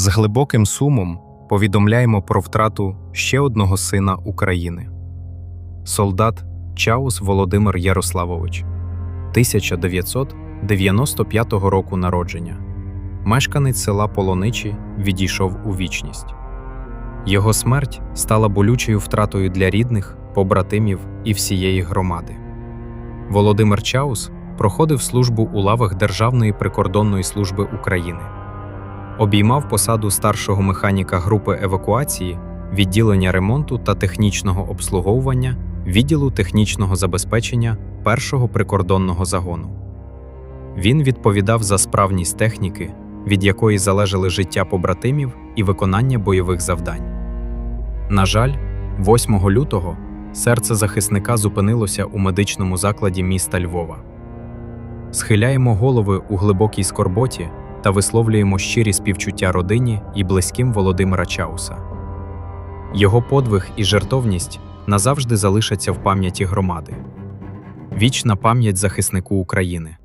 З глибоким сумом повідомляємо про втрату ще одного сина України. Солдат Чаус Володимир Ярославович, 1995 року народження. Мешканець села Полоничі відійшов у вічність. Його смерть стала болючою втратою для рідних, побратимів і всієї громади. Володимир Чаус проходив службу у лавах Державної прикордонної служби України. Обіймав посаду старшого механіка групи евакуації, відділення ремонту та технічного обслуговування, відділу технічного забезпечення першого прикордонного загону. Він відповідав за справність техніки, від якої залежали життя побратимів і виконання бойових завдань. На жаль, 8 лютого серце захисника зупинилося у медичному закладі міста Львова. Схиляємо голови у глибокій скорботі та висловлюємо щирі співчуття родині і близьким Володимира Чауса. Його подвиг і жертовність назавжди залишаться в пам'яті громади. Вічна пам'ять захиснику України.